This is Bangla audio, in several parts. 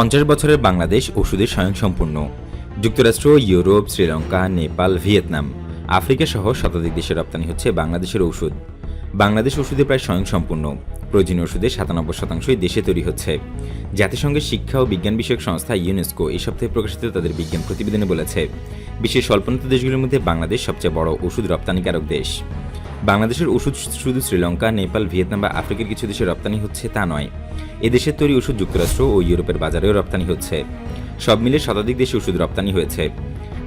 পঞ্চাশ বছরের বাংলাদেশ ওষুধে স্বয়ংসম্পূর্ণ। যুক্তরাষ্ট্র, Europe, Sri Lanka, Nepal, Vietnam Africa সহ শতাধিক দেশে রপ্তানি হচ্ছে বাংলাদেশের ওষুধ। বাংলাদেশ ওষুধে প্রায় স্বয়ংসম্পূর্ণ। প্রয়োজনীয় ওষুধের সাতানব্বই শতাংশই দেশে তৈরি হচ্ছে। জাতিসংঘের শিক্ষা ও বিজ্ঞান বিষয়ক সংস্থা ইউনেস্কো এই সপ্তাহে প্রকাশিত তাদের বিজ্ঞান প্রতিবেদনে বলেছে, বিশ্বের স্বল্পোন্নত দেশগুলির মধ্যে বাংলাদেশ সবচেয়ে বড় ওষুধ রপ্তানিকারক দেশ। বাংলাদেশের ওষুধ শুধু শ্রীলঙ্কা, নেপাল, ভিয়েতনাম বা আফ্রিকার কিছু দেশে রপ্তানি হচ্ছে তা নয়। এদেশের তৈরি ওষুধ যুক্তরাষ্ট্র ও ইউরোপের বাজারেও রপ্তানি হচ্ছে। সব মিলে শতাধিক দেশে ওষুধ রপ্তানি হয়েছে।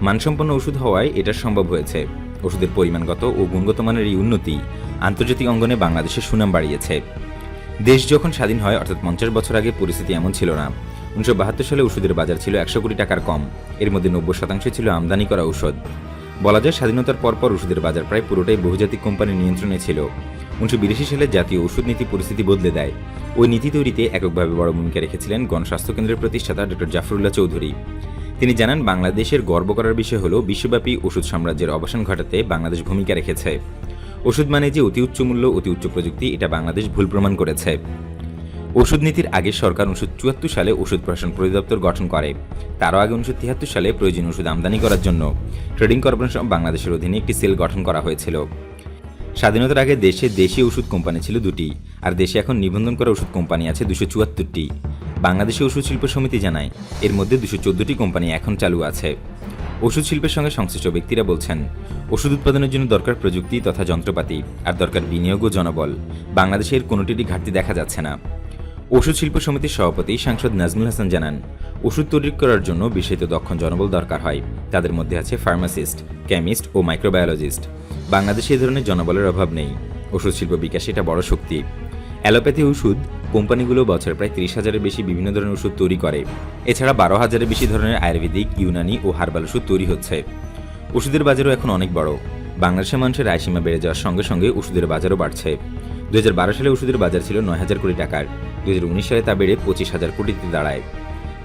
মানসম্পন্ন ওষুধ হওয়ায় এটা সম্ভব হয়েছে। ওষুধের পরিমাণগত ও গুণগত মানের এই উন্নতি আন্তর্জাতিক অঙ্গনে বাংলাদেশের সুনাম বাড়িয়েছে। দেশ যখন স্বাধীন হয়, অর্থাৎ পঞ্চাশ বছর আগে পরিস্থিতি এমন ছিল না। উনিশশো বাহাত্তর সালে ওষুধের বাজার ছিল একশো কোটি টাকার কম। এর মধ্যে নব্বই শতাংশ ছিল আমদানি করা ঔষধ। বলা যায় স্বাধীনতার পরপর ওষুধের বাজার প্রায় পুরোটাই বহুজাতিক কোম্পানির নিয়ন্ত্রণে ছিল। উনিশশো বিরাশি সালে জাতীয় ওষুধ নীতি পরিস্থিতি বদলে দেয়। ওই নীতি তৈরিতে এককভাবে বড় ভূমিকা রেখেছিলেন গণস্বাস্থ্য কেন্দ্রের প্রতিষ্ঠাতা ডক্টর জাফরুল্লাহ চৌধুরী। তিনি জানান, বাংলাদেশের গর্ব করার বিষয় হল, বিশ্বব্যাপী ওষুধ সাম্রাজ্যের অবসান ঘটাতে বাংলাদেশ ভূমিকা রেখেছে। ওষুধ মানে যে অতি উচ্চ মূল্য অতি উচ্চ প্রযুক্তি, এটা বাংলাদেশ ভুল প্রমাণ করেছে। ওষুধ নীতির আগে সরকার উনিশশো চুয়াত্তর সালে ওষুধ প্রশাসন পরিদপ্তর গঠন করে। তারও আগে উনিশশো তিয়াত্তর সালে প্রয়োজনীয় ওষুধ আমদানি করার জন্য ট্রেডিং কর্পোরেশন বাংলাদেশের অধীনে একটি সেল গঠন করা হয়েছিল। স্বাধীনতার আগে দেশে দেশি ওষুধ কোম্পানি ছিল দুটি, আর দেশে এখন নিবন্ধন করা ওষুধ কোম্পানি আছে দুশো চুয়াত্তরটি। বাংলাদেশে ওষুধ শিল্প সমিতি জানায়, এর মধ্যে দুশো চোদ্দটি কোম্পানি এখন চালু আছে। ওষুধ শিল্পের সঙ্গে সংশ্লিষ্ট ব্যক্তিরা বলছেন, ওষুধ উৎপাদনের জন্য দরকার প্রযুক্তি তথা যন্ত্রপাতি, আর দরকার বিনিয়োগ ও জনবল। বাংলাদেশের কোনোটিরই ঘাটতি দেখা যাচ্ছে না। ওষুধ শিল্প সমিতির সভাপতি সাংসদ নাজমুল হাসান জানান, ওষুধ তৈরি করার জন্য বিশেষিত দক্ষ জনবল দরকার হয়। তাদের মধ্যে আছে ফার্মাসিস্ট, কেমিস্ট ও মাইক্রোবায়োলজিস্ট। বাংলাদেশে এই ধরনের জনবলের অভাব নেই। ওষুধ শিল্প বিকাশে এটা বড় শক্তি। অ্যালোপ্যাথি ওষুধ কোম্পানিগুলো বছর প্রায় ত্রিশ হাজারের বেশি বিভিন্ন ধরনের ওষুধ তৈরি করে। এছাড়া বারো হাজারের বেশি ধরনের আয়ুর্বেদিক, ইউনানি ও হার্বাল ওষুধ তৈরি হচ্ছে। ওষুধের বাজারও এখন অনেক বড়। বাংলাদেশের মানুষের আয়সীমা বেড়ে যাওয়ার সঙ্গে সঙ্গে ওষুধের বাজারও বাড়ছে। দু হাজার বারো সালে ওষুধের বাজার ছিল নয় হাজার কোটি টাকার। দু হাজার উনিশ সালে তা বেড়ে পঁচিশ হাজার কোটিতে দাঁড়ায়।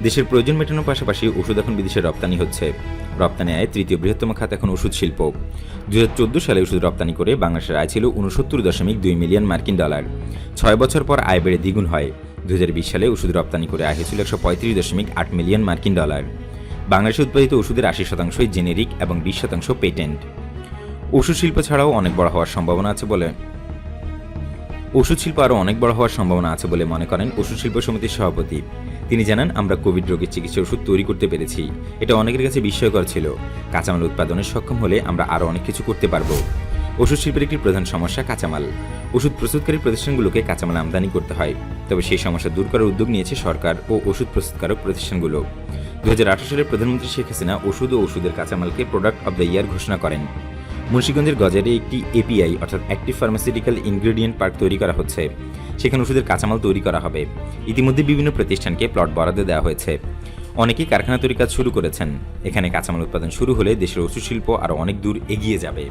দেশের প্রয়োজন মেটানোর পাশাপাশি ওষুধ এখন বিদেশে রপ্তানি হচ্ছে। রপ্তানি আয় তৃতীয় বৃহত্তম খাত এখন ওষুধ শিল্প। দু হাজার চোদ্দ সালে ওষুধ রপ্তানি করে বাংলাদেশের আয় ছিল উনসত্তর দশমিক দুই মিলিয়ন মার্কিন ডলার। ছয় বছর পর আয় বেড়ে দ্বিগুণ হয়। দু হাজার বিশ সালে ওষুধ রপ্তানি করে আয় হয়েছিল একশো পঁয়ত্রিশ দশমিক আট মিলিয়ন মার্কিন ডলার। বাংলাদেশে উৎপাদিত ওষুধের আশি শতাংশই জেনেরিক এবং বিশ শতাংশ পেটেন্ট। ওষুধ শিল্প ছাড়াও অনেক বড় হওয়ার সম্ভাবনা আছে বলে ওষুধ শিল্প আরও অনেক বড় হওয়ার সম্ভাবনা আছে বলে মনে করেন ওষুধ শিল্প সমিতির সভাপতি। তিনি জানান, আমরা কোভিড রোগের চিকিৎসা ওষুধ তৈরি করতে পেরেছি। এটা অনেকের কাছে বিস্ময়কর ছিল। কাঁচামাল উৎপাদনে সক্ষম হলে আমরা আরও অনেক কিছু করতে পারব। ওষুধ শিল্পের একটি প্রধান সমস্যা কাঁচামাল। ওষুধ প্রস্তুতকারী প্রতিষ্ঠানগুলোকে কাঁচামাল আমদানি করতে হয়। তবে সেই সমস্যা দূর করার উদ্যোগ নিয়েছে সরকার ও ওষুধ প্রস্তুতকারক প্রতিষ্ঠানগুলো। দু হাজার আঠারো সালে প্রধানমন্ত্রী শেখ হাসিনা ওষুধ ও ওষুধের কাঁচামালকে প্রোডাক্ট অব দ্য ইয়ার ঘোষণা করেন। মুন্সিগঞ্জের গজারে একটি এপিআই অর্থাৎ অ্যাক্টিভ ফার্মাসিউটিক্যাল ইনগ্রেডিয়েন্ট পার্ক তৈরি করা হচ্ছে। সেখানে ওষুধের কাঁচামাল তৈরি করা হবে। ইতিমধ্যে বিভিন্ন প্রতিষ্ঠানকে প্লট বরাদ্দ দেওয়া হয়েছে। অনেকেই কারখানা তৈরি কাজ শুরু করেছেন। এখানে কাঁচামাল উৎপাদন শুরু হলে দেশের ওষুধ শিল্প আরও অনেক দূর এগিয়ে যাবে।